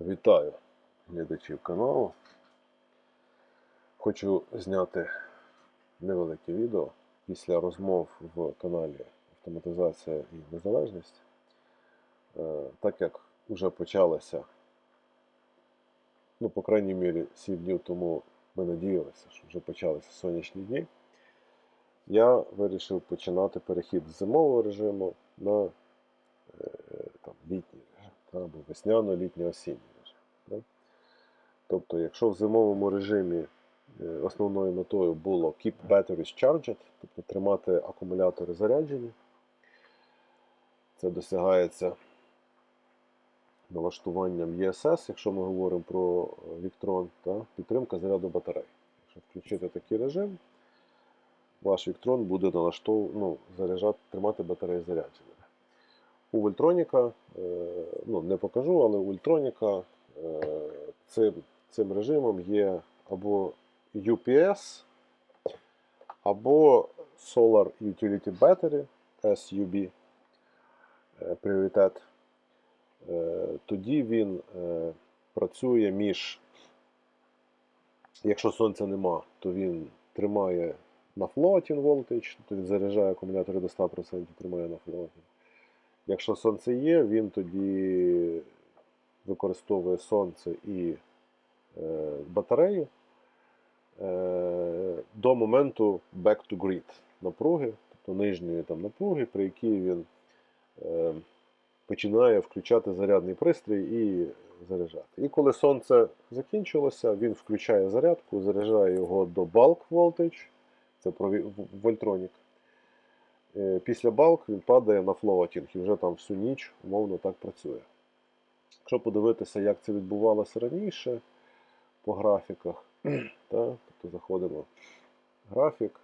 Вітаю глядачів каналу. Хочу зняти невелике відео після розмов в каналі Автоматизація і Незалежність. Е, Так як вже почалося, ну, по крайній мірі, 7 днів тому ми надіялися, що вже почалися сонячні дні. Я вирішив починати перехід з зимового режиму на е, там, літній або весняно-літньо-осінній режим. Тобто, якщо в зимовому режимі е, основною метою було keep batteries charged, тобто тримати акумулятори заряджені, це досягається налаштуванням ESS, якщо ми говоримо про е, Victron, та, підтримка заряду батарей. Якщо включити такий режим, ваш Victron буде налаштов... ну, заряджати, тримати батареї зарядженими. У Вольтроніка, е, ну не покажу, але у Вольтроніка е, цим, цим режимом є або UPS, або Solar Utility Battery SUB е, пріоритет. Тоді він працює між, якщо сонця нема, то він тримає на floating voltage, тобто він заряджає акумулятори до 100%, тримає на floating. Якщо сонце є, він тоді використовує сонце і е, батарею е, до моменту back to grid напруги, тобто нижньої там напруги, при якій він е, починає включати зарядний пристрій і заряджати. І коли сонце закінчилося, він включає зарядку, заряджає його до bulk voltage, це про вольтронік. Е, Після балк він падає на флоатінг і вже там всю ніч умовно так працює. Якщо подивитися, як це відбувалося раніше по графіках, та, тобто заходимо в графік,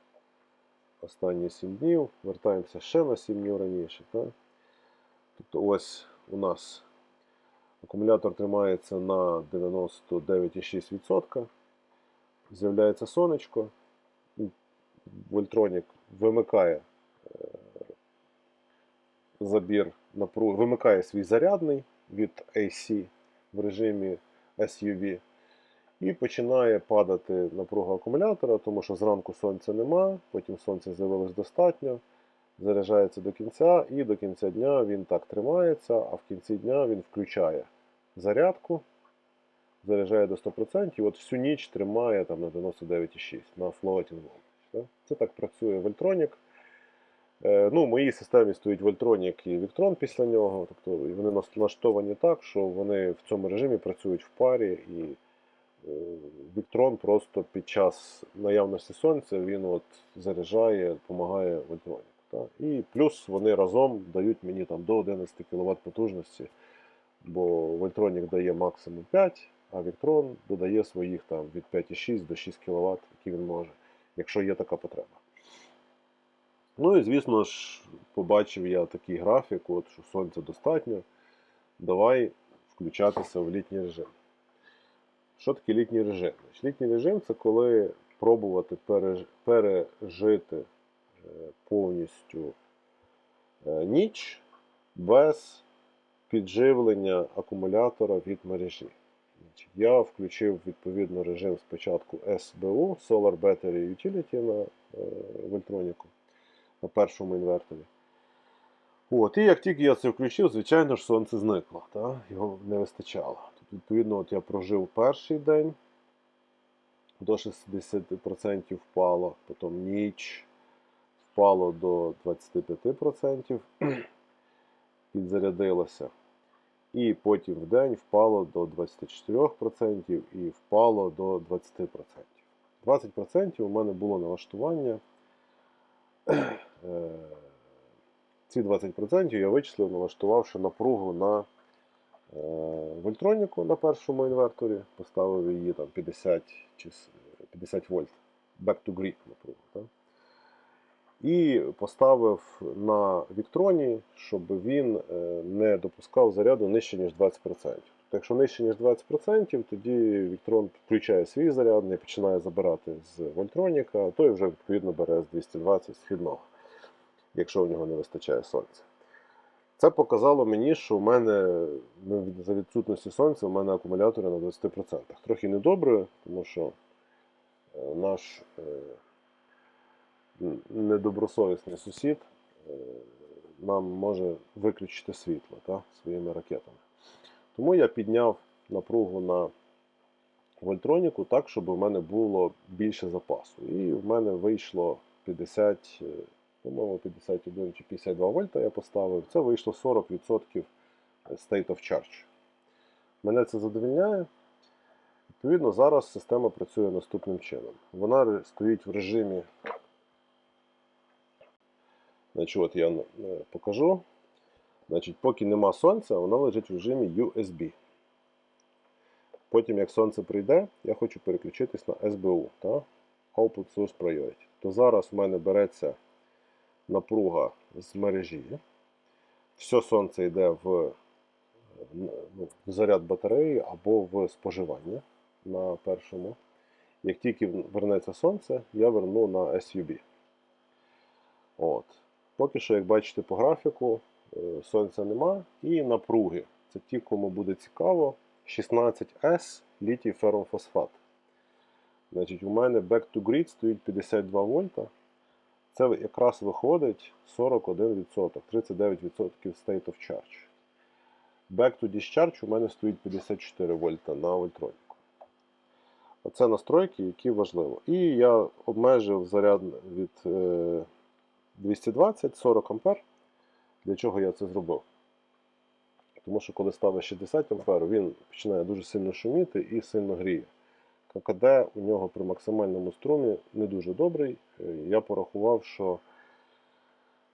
останні 7 днів, вертаємося ще на 7 днів раніше. Та. Тобто ось у нас акумулятор тримається на 99,6%. З'являється сонечко, Вольтронік вимикає забір напруги, вимикає свій зарядний від AC в режимі SUV і починає падати напруга акумулятора, тому що зранку сонця нема, потім сонця з'явилось достатньо, заряджається до кінця, і до кінця дня він так тримається, а в кінці дня він включає зарядку, заряджає до 100%, і от всю ніч тримає там на 99,6 на floating. Це так працює Вольтронік. Е, Ну, в моїй системі стоїть Вольтронік і Victron після нього. Тобто вони налаштовані так, що вони в цьому режимі працюють в парі, і е, Victron просто під час наявності сонця він от заряджає, допомагає Вольтроніку. Так? І плюс вони разом дають мені там до 11 кВт потужності, бо Вольтронік дає максимум 5, а Victron додає своїх там від 5,6 до 6 кВт, які він може, якщо є така потреба. Ну і звісно ж, побачив я такий графік, от, що сонця достатньо. Давай включатися в літній режим. Що таке літній режим? Літній режим це коли пробувати пережити е, повністю е, ніч без підживлення акумулятора від мережі. Я включив відповідно режим спочатку SBU, Solar Battery Utility на е, Вольтроніку на першому інверторі. От, і як тільки я це включив, звичайно ж, сонце зникло, та? його не вистачало. Тут, відповідно, от я прожив перший день, до 60% впало, потім ніч впало до 25%, підзарядилося. І потім в день впало до 24% і впало до 20%. 20% у мене було налаштування. Е, Ці 20% я вичислив, налаштувавши напругу на е, вольтроніку на першому інверторі, поставив її там 50 чи 50 вольт back to grid напругу. Так? І поставив на Віктроні, щоб він е, не допускав заряду нижче, ніж 20%. Тобто, якщо нижче, ніж 20%, тоді Віктрон включає свій заряд, не починає забирати з Вольтроніка, а той вже відповідно бере з 220 східного, якщо в нього не вистачає сонця. Це показало мені, що в мене ну, за відсутності сонця в мене акумулятори на 20%. Трохи недобре, тому що е, наш е, недобросовісний сусід е, нам може виключити світло та, своїми ракетами. Тому я підняв напругу на вольтроніку так, щоб в мене було більше запасу. І в мене вийшло 50, е, по-моєму, 51 чи 52 вольта я поставив. Це вийшло 40% state of charge. Мене це задовільняє. Відповідно, зараз система працює наступним чином. Вона стоїть в режимі. Значить, от я е, покажу. Значить, поки нема сонця, вона лежить в режимі USB. Потім, як сонце прийде, я хочу переключитись на SBU, та? Output Source Priority. То зараз в мене береться напруга з мережі. Все сонце йде в, е, ну, в заряд батареї або в споживання на першому. Як тільки вернеться сонце, я верну на SUB. От. Поки що, як бачите по графіку, е, сонця нема і напруги. Це ті, кому буде цікаво. 16S літій ферромфосфат. Значить, у мене back to grid стоїть 52 вольта. Це якраз виходить 41%, 39% state of charge. Back to discharge у мене стоїть 54 вольта на вольтроніку. Оце настройки, які важливо. І я обмежив заряд від е, 220-40 ампер. Для чого я це зробив? Тому що коли ставиш 60 ампер, він починає дуже сильно шуміти і сильно гріє. ККД у нього при максимальному струмі не дуже добрий. Е, Я порахував, що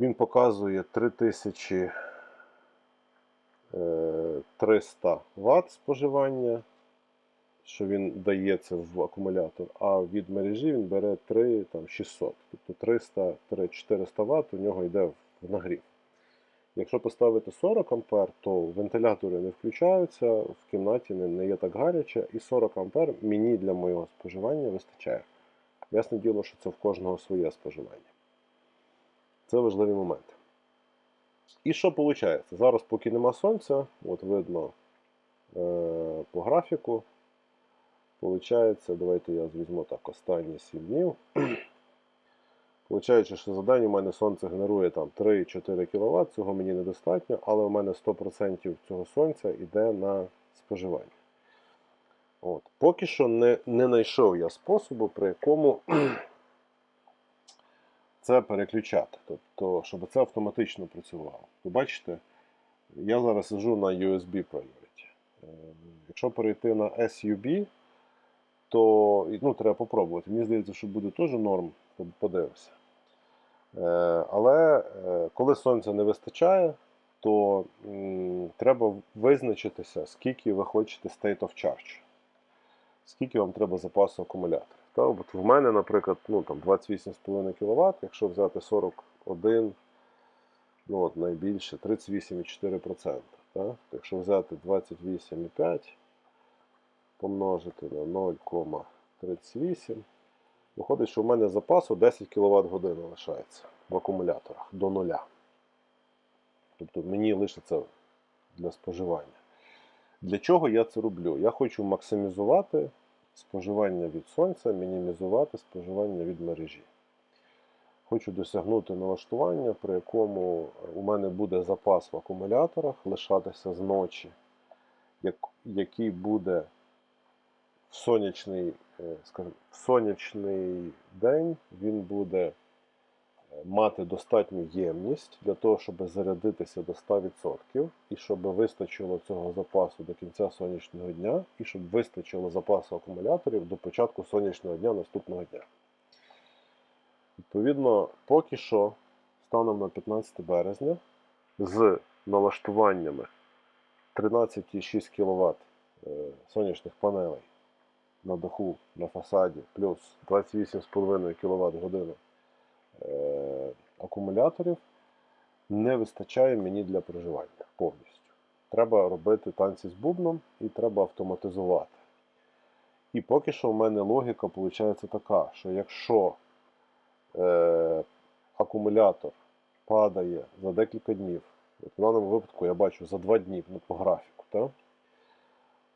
він показує 3300 Вт споживання, що він дається в акумулятор, а від мережі він бере 3600. Тобто 300-400 Вт у нього йде в нагрів. Якщо поставити 40 А, то вентилятори не включаються, в кімнаті не, не є так гаряче, і 40 А мені для моєго споживання вистачає. Ясне діло, що це в кожного своє споживання. Це важливі моменти. І що виходить? Зараз, поки нема сонця, от видно е, по графіку. Получається, давайте я візьму так останні 7 днів. Получається, що за у мене сонце генерує там 3-4 кВт, цього мені недостатньо, але у мене 100% цього сонця йде на споживання. От. Поки що не, не знайшов я способу, при якому це переключати. Тобто, щоб це автоматично працювало. Ви бачите, я зараз сижу на USB Priority. Е, Якщо перейти на SUB, то ну, треба попробувати. Мені здається, що буде теж норм, подивимося. Е, Але е, коли сонця не вистачає, то треба визначитися, скільки ви хочете state of charge. Скільки вам треба запасу акумулятора. Та, в мене, наприклад, ну, там 28,5 кВт, якщо взяти 41, ну от найбільше 38,4%. Та? Якщо взяти 28,5 помножити на 0,38, виходить, що в мене запасу 10 кВт лишається в акумуляторах до нуля. Тобто мені лишиться для споживання. Для чого я це роблю? Я хочу максимізувати споживання від сонця, мінімізувати споживання від мережі. Хочу досягнути налаштування, при якому у мене буде запас в акумуляторах лишатися з ночі, який буде в сонячний, е, скажімо, в сонячний день він буде е, мати достатню ємність для того, щоб зарядитися до 100% і щоб вистачило цього запасу до кінця сонячного дня, і щоб вистачило запасу акумуляторів до початку сонячного дня наступного дня. Відповідно, поки що, станом на 15 березня, з налаштуваннями 13,6 кВт е, сонячних панелей на даху, на фасаді, плюс 28,5 кВт годину е, акумуляторів не вистачає мені для проживання повністю. Треба робити танці з бубном і треба автоматизувати. І поки що в мене логіка виходить така, що якщо е, акумулятор падає за декілька днів От в даному випадку я бачу за 2 дні ну, по графіку. Так?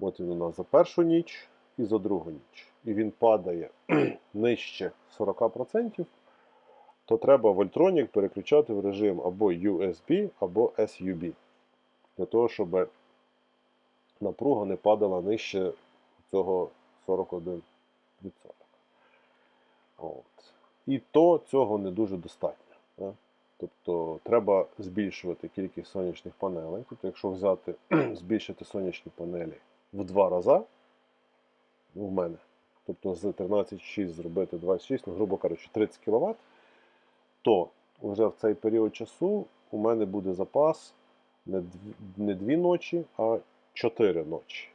От він у нас за першу ніч і за другу ніч. І він падає нижче 40%, то треба Voltronic переключати в режим або USB, або SUB. Для того, щоб напруга не падала нижче цього 41%. От. І то цього не дуже достатньо. Да? Тобто треба збільшувати кількість сонячних панелей. Тобто, якщо взяти, збільшити сонячні панелі в два рази, в мене, тобто з 13,6 зробити 26, ну, грубо кажучи, 30 кВт, то вже в цей період часу у мене буде запас не дві, ночі, а 4 ночі.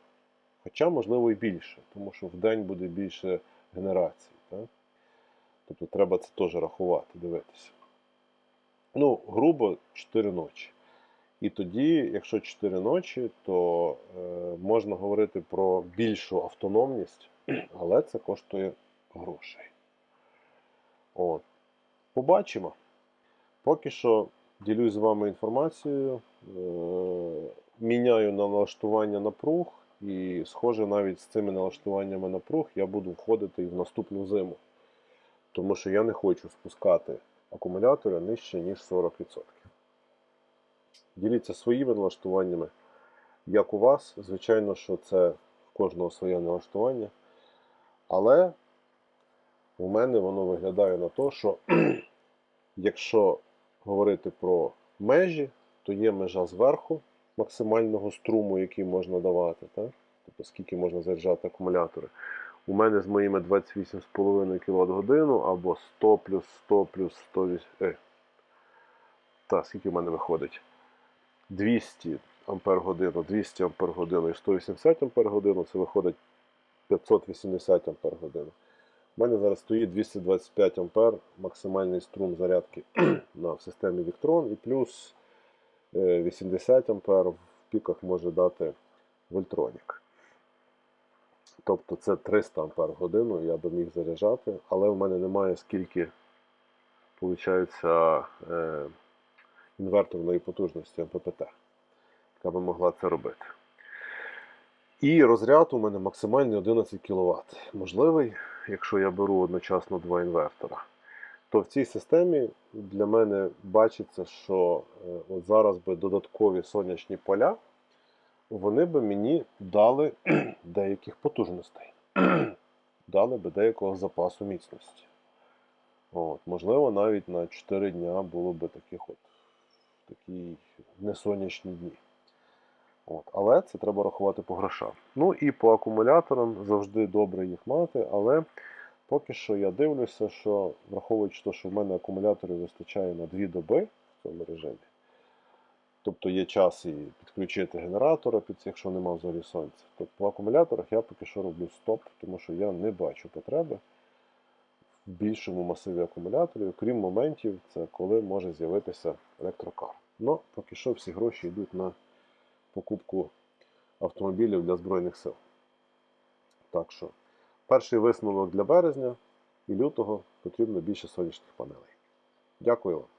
Хоча, можливо, і більше, тому що в день буде більше генерацій. Так? Тобто треба це теж рахувати, дивитися. Ну, грубо 4 ночі. І тоді, якщо 4 ночі, то е, можна говорити про більшу автономність, але це коштує грошей. От. Побачимо. Поки що ділюсь з вами інформацією, е, міняю на налаштування напруг, і, схоже, навіть з цими налаштуваннями напруг я буду входити і в наступну зиму. Тому що я не хочу спускати акумулятори нижче, ніж 40%. Діліться своїми налаштуваннями, як у вас. Звичайно, що це в кожного своє налаштування. Але у мене воно виглядає на те, що якщо говорити про межі, то є межа зверху максимального струму, який можна давати. Так? Тобто скільки можна заряджати акумулятори. У мене з моїми 28,5 кВт годину або 100 плюс 100 плюс 100. Е, та, скільки в мене виходить? 200 ампер годину, 200 ампер годину і 180 ампер годину, це виходить 580 ампер годину. У мене зараз стоїть 225 ампер максимальний струм зарядки на в системі Victron і плюс е, 80 ампер в піках може дати Voltronic. Тобто це 300 ампер годину я би міг заряджати, але в мене немає скільки виходить, е, інверторної потужності МППТ, яка би могла це робити. І розряд у мене максимальний 11 кВт. Можливий, якщо я беру одночасно два інвертора. То в цій системі для мене бачиться, що е, от зараз би додаткові сонячні поля, вони би мені дали деяких потужностей, дали би деякого запасу міцності. От, можливо, навіть на 4 дня було би таких от такі несонячні дні. От. Але це треба рахувати по грошам. Ну і по акумуляторам завжди добре їх мати, але поки що я дивлюся, що враховуючи те, що в мене акумуляторів вистачає на 2 доби в цьому режимі. Тобто є час і підключити генератора, якщо нема взагалі сонця. Тобто по акумуляторах я поки що роблю стоп, тому що я не бачу потреби більшому масиві акумуляторів, крім моментів, це коли може з'явитися електрокар. Ну, поки що всі гроші йдуть на покупку автомобілів для Збройних сил. Так що, перший висновок для березня і лютого потрібно більше сонячних панелей. Дякую вам.